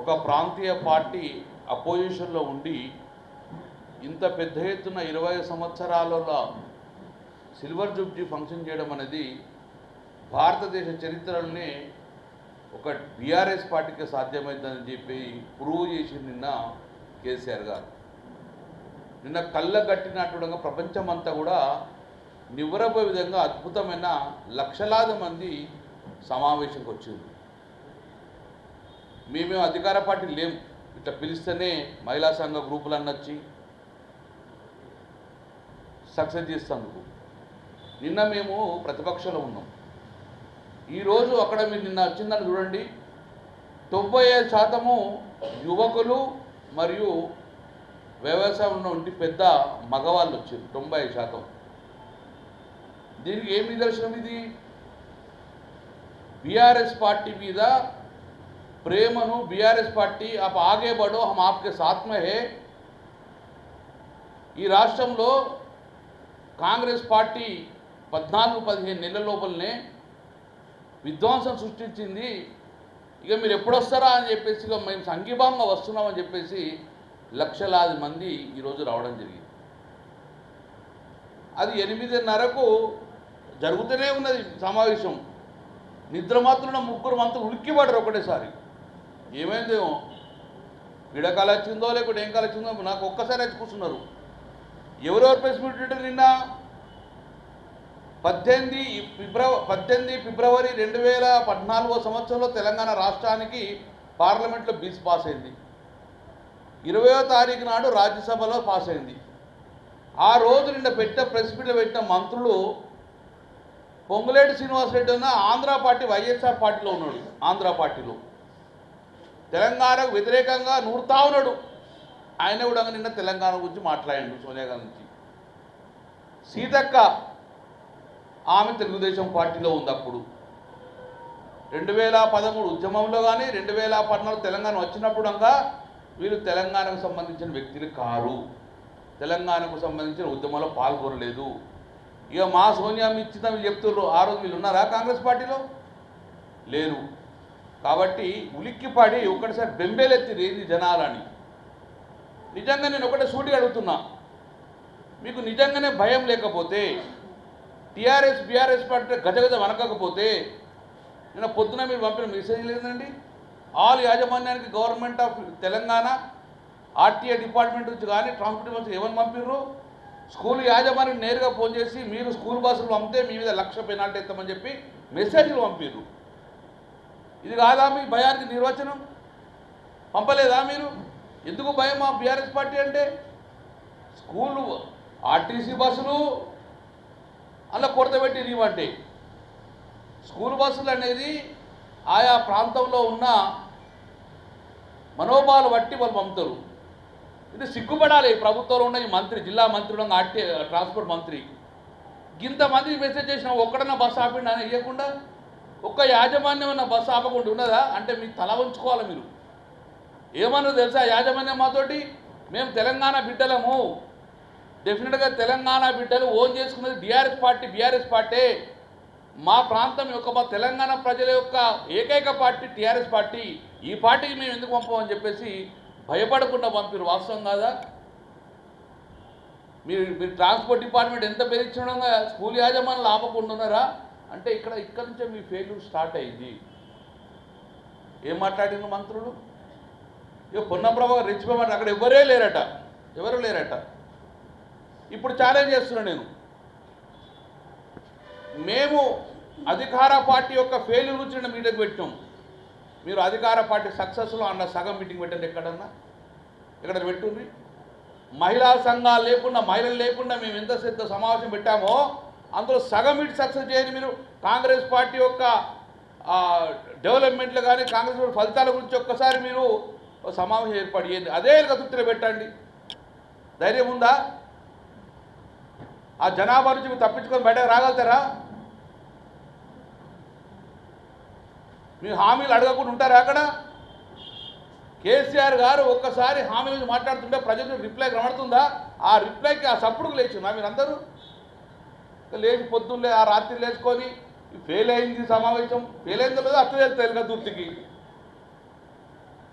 ఒక ప్రాంతీయ పార్టీ అపోజిషన్లో ఉండి ఇంత పెద్ద ఎత్తున ఇరవై సంవత్సరాలలో సిల్వర్ జూబ్లీ ఫంక్షన్ చేయడం అనేది భారతదేశ చరిత్రలోనే ఒక బీఆర్ఎస్ పార్టీకి సాధ్యమైందని చెప్పి ప్రూవ్ చేసి నిన్న కేసీఆర్ గారు. నిన్న కళ్ళ కట్టినట్టుగా ప్రపంచమంతా కూడా నివ్వరపోయే విధంగా అద్భుతమైన లక్షలాది మంది సమావేశంకి వచ్చింది మేమేం అధికార పార్టీ లేం. ఇట్లా పిలిస్తేనే మహిళా సంఘ గ్రూపులు అన్నొచ్చి సక్సెస్ చేస్తాను నిన్న మేము ప్రతిపక్షంలో ఉన్నాం. ఈరోజు అక్కడ మీరు నిన్న వచ్చిందని చూడండి. తొంభై ఐదు శాతము యువకులు మరియు వ్యవసాయంలో ఉండి పెద్ద మగవాళ్ళు వచ్చారు తొంభై ఐదు శాతం. దీనికి ఏం నిదర్శనం ఇది? బీఆర్ఎస్ పార్టీ మీద ప్రేమను బీఆర్ఎస్ పార్టీ आप आगे बढ़ो हम आपके साथ में है ఈ రాష్ట్రంలో కాంగ్రెస్ పార్టీ పద్నాలుగు పదిహేను నెలల లోపలనే విధ్వంసం సృష్టించింది ఇక మీరు ఎప్పుడొస్తారా అని చెప్పేసి ఇక మేము సంఘీభావంగా వస్తున్నామని చెప్పేసి లక్షలాది మంది ఈరోజు రావడం జరిగింది అది ఎనిమిదిన్నరకు జరుగుతూనే ఉన్నది సమావేశం నిద్ర మాత్రం ముగ్గురు మంత్రులు ఉలిక్కిపడరు ఒకటేసారి ఏమైందేమో విడకాల వచ్చిందో లేకుంటే ఏం కాల వచ్చిందో నాకు ఒక్కసారి వచ్చి కూర్చున్నారు. ఎవరెవరు ప్రెస్ మీట్ పెట్టారు నిన్న పద్దెనిమిది ఫిబ్రవరి పద్దెనిమిది ఫిబ్రవరి రెండు వేల పద్నాలుగో సంవత్సరంలో తెలంగాణ రాష్ట్రానికి పార్లమెంట్లో బిల్స్ పాస్ అయింది. ఇరవయో తారీఖు నాడు రాజ్యసభలో పాస్ అయింది. ఆ రోజు నిన్న పెట్టిన ప్రెస్ మీట్లో పెట్టిన మంత్రులు పొంగులేటి శ్రీనివాసరెడ్డి ఉన్న ఆంధ్ర పార్టీ వైఎస్ఆర్ పార్టీలో ఉన్నాడు. ఆంధ్ర పార్టీలో. తెలంగాణకు వ్యతిరేకంగా నూరుతా ఉన్నాడు. ఆయన కూడా నిన్న తెలంగాణ గురించి మాట్లాడాడు సోనియా గాంధీ నుంచి సీతక్క ఆమె తెలుగుదేశం పార్టీలో ఉంది అప్పుడు రెండు వేల పదమూడు ఉద్యమంలో కానీ రెండు వేల పద్నాలుగు తెలంగాణ వచ్చినప్పుడు అంకా వీళ్ళు తెలంగాణకు సంబంధించిన వ్యక్తులు కారు. తెలంగాణకు సంబంధించిన ఉద్యమంలో పాల్గొనలేదు. ఇక మా సోనియా ఇచ్చిందని వీళ్ళు చెప్తున్నారు ఆ రోజు వీళ్ళు ఉన్నారా కాంగ్రెస్ పార్టీలో? లేరు. కాబట్టి ఉలిక్కిపాడి ఒక్కటిసారి బెంబేలెత్తి ఇది జనాలని. నిజంగా నేను ఒకటే సూటి అడుగుతున్నా. మీకు నిజంగానే భయం లేకపోతే టీఆర్ఎస్ బీఆర్ఎస్ పార్టీ గజగజ వనకకపోతే నిన్న పొద్దున మీరు పంపిన మెసేజ్ లేదండి? ఆల్ యాజమాన్యానికి government of Telangana RTA department నుంచి కానీ ట్రాన్స్పోర్ట్ నుంచి ఏమని పంపిర్రు? స్కూల్ యాజమాన్యం నేరుగా ఫోన్ చేసి మీరు స్కూల్ బస్సులు పంపితే మీ మీద లక్ష పెనాల్టీ ఇస్తామని చెప్పి మెసేజ్లు పంపిర్రు. ఇది కాదా మీ భయానికి నిర్వచనం? పంపలేదా మీరు? ఎందుకు భయం మా బీఆర్ఎస్ పార్టీ అంటే? స్కూలు ఆర్టీసీ బస్సులు అలా కొడతబెట్టి నీవంటే. స్కూల్ బస్సులు అనేది ఆయా ప్రాంతంలో ఉన్న మనోభావాలు బట్టి వాళ్ళు పంపుతారు. ఇది సిగ్గుపడాలి. ఈ ప్రభుత్వంలో ఉన్న ఈ మంత్రి జిల్లా మంత్రి ఉన్న ఆర్టీ ట్రాన్స్పోర్ట్ మంత్రి. ఇంతమంది మెసేజ్ చేసిన ఒక్కడన్నా బస్సు ఆపిండి అని ఇవ్వకుండా ఒక్క యాజమాన్యం ఉన్న బస్సు ఆపకుండా ఉన్నదా? అంటే మీకు తల ఉంచుకోవాలి మీరు? ఏమన్నా తెలుసా? యాజమాన్యం మాతోటి మేము తెలంగాణ బిడ్డలము. డెఫినెట్గా తెలంగాణ బిడ్డలు ఓన్ చేసుకున్నది బీఆర్ఎస్ పార్టీ బీఆర్ఎస్ పార్టీ. మా ప్రాంతం యొక్క మా తెలంగాణ ప్రజల యొక్క ఏకైక పార్టీ టీఆర్ఎస్ పార్టీ. ఈ పార్టీకి మేము ఎందుకు పంపమని చెప్పేసి భయపడకుండా పంపిరు వాస్తవం కాదా? మీరు మీరు ట్రాన్స్పోర్ట్ డిపార్ట్మెంట్ ఎంత బెదిరించడం స్కూల్ యాజమానులు ఆపకుండా ఉన్నారా? అంటే ఇక్కడ ఇక్కడి నుంచే మీ ఫెయిల్యూర్ స్టార్ట్ అయింది. ఏం మాట్లాడిన మంత్రులు? ఇక పొన్నప్రభ రెచ్చిపోమాట అక్కడ ఎవరే లేరట. ఎవరు లేరట? ఇప్పుడు ఛాలెంజ్ చేస్తున్నా నేను. మేము అధికార పార్టీ యొక్క ఫెయిల్యూర్ గురించి మీటింగ్ పెట్టాం మీరు అధికార పార్టీ సక్సెస్లో అన్న సగం మీటింగ్ పెట్టండి ఎక్కడన్నా. ఇక్కడ పెట్టుండ్రి? మహిళా సంఘాలు లేకుండా మహిళలు లేకుండా మేము ఎంత సమావేశం పెట్టామో అందులో సగం ఇటు సక్సెస్ చేయండి మీరు కాంగ్రెస్ పార్టీ యొక్క డెవలప్మెంట్లు కానీ కాంగ్రెస్ పార్టీ ఫలితాల గురించి ఒక్కసారి మీరు సమావేశం ఏర్పాటు చేయండి. అదే గతుత్తులో పెట్టండి. ధైర్యం ఉందా? ఆ జనాభా నుంచి మీరు తప్పించుకొని బయటకు రాగలుగుతారా? మీ హామీలు అడగకుండా ఉంటారా అక్కడ? కేసీఆర్ గారు ఒక్కసారి హామీ గురించి మాట్లాడుతుంటే ప్రజలకు రిప్లై కనబడుతుందా ఆ రిప్లైకి ఆ సప్పుడు లేచిందా మీరందరూ? లేచి పొద్దున్నే ఆ రాత్రి లేచుకొని ఫెయిల్ అయింది సమావేశం. ఫెయిల్ అయిందో లేదో అట్లా తెలుగు దుర్తికి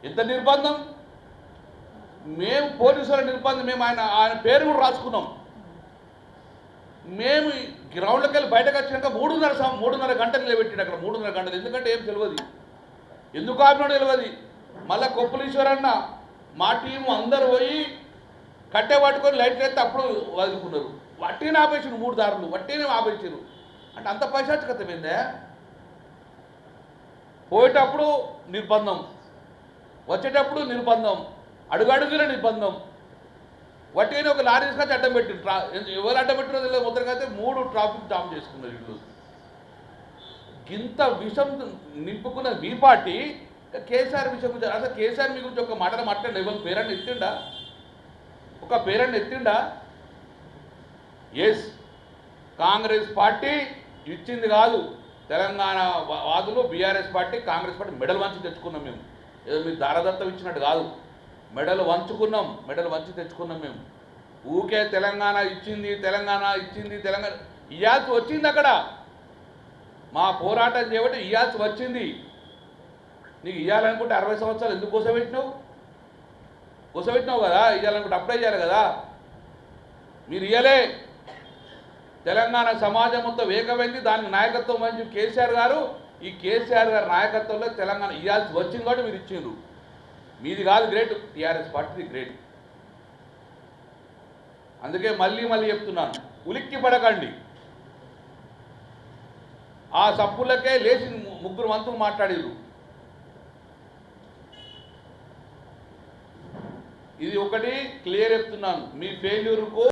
ఎంత నిర్బంధం? మేము పోలీసుల నిర్బంధం మేము ఆయన ఆయన పేరు కూడా రాసుకున్నాం. మేము ఈ గ్రౌండ్లోకి వెళ్ళి బయటకు వచ్చినాక మూడున్నర మూడున్నర గంటలు నిలబెట్టిండు అక్కడ మూడున్నర గంటలు ఎందుకంటే ఏం తెలియదు. ఎందుకు ఆపినాడు తెలియదు. మళ్ళీ కొప్పులీశ్వర్ అన్న మా టీం అందరు పోయి కట్టె పట్టుకొని లైట్ ఎత్తే అప్పుడు వదులుకున్నారు వట్టినే ఆపేసారు మూడు దారులు వట్టినే ఆపేసారు అంటే అంత పైశాచికత ఏందే? పోయేటప్పుడు నిర్బంధం వచ్చేటప్పుడు నిర్బంధం అడుగడుగుల నిర్బంధం. వట్టిని ఒక లారీ తీసుకొచ్చి అడ్డం పెట్టి ట్రా ఎవరు అడ్డం పెట్టినో తెలియదు ముద్రకైతే మూడు ట్రాఫిక్ జామ్ చేసుకున్నారు వీళ్ళు గింత విషం నింపుకున్న మీ పార్టీ కేసీఆర్ విషయం గురించి అసలు కేసీఆర్ మీ గురించి ఒక మాటలు మాట్లాడి ఎవరు పేరని ఎత్తిండా? ఒక పేరెంట్ ఎత్తిండా? ఎస్ కాంగ్రెస్ పార్టీ ఇచ్చింది కాదు. తెలంగాణ వాదులు BRS party Congress party medal వంచి తెచ్చుకున్నాం మేము. ఏదో మీరు దారదత్తం ఇచ్చినట్టు కాదు. మెడల్ వంచుకున్నాం. మెడల్ వంచి తెచ్చుకున్నాం మేము. ఊకే తెలంగాణ ఇచ్చింది తెలంగాణ ఇచ్చింది తెలంగాణ ఇయాల్సి వచ్చింది అక్కడ. మా పోరాటం చేయబట్టి ఇయాల్సి వచ్చింది. నీకు ఇవ్వాలనుకుంటే అరవై సంవత్సరాలు ఎందుకు పెట్టినావు? కూసబెట్టినావు కదా ఇవ్వాలనుకుంటే అప్లై చేయాలి కదా. మీరు ఇయ్యలే. తెలంగాణ సమాజం మొత్తం ఏకమైంది దానికి నాయకత్వం వహించి కేసీఆర్ గారు. ఈ కేసీఆర్ గారి నాయకత్వంలో తెలంగాణ ఇవ్వాల్సి వచ్చింది కాబట్టి మీరు ఇచ్చిండ్రు. మీది కాదు గ్రేట్ టీఆర్ఎస్ పార్టీది గ్రేట్ అందుకే మళ్ళీ మళ్ళీ చెప్తున్నాను ఉలిక్కి పడకండి. ఆ సప్పులకే లేచి ముగ్గురు మంత్రులు మాట్లాడిరు ఇది ఒకటి క్లియర్ చెప్తున్నాను. మీ ఫెయిల్యూర్కు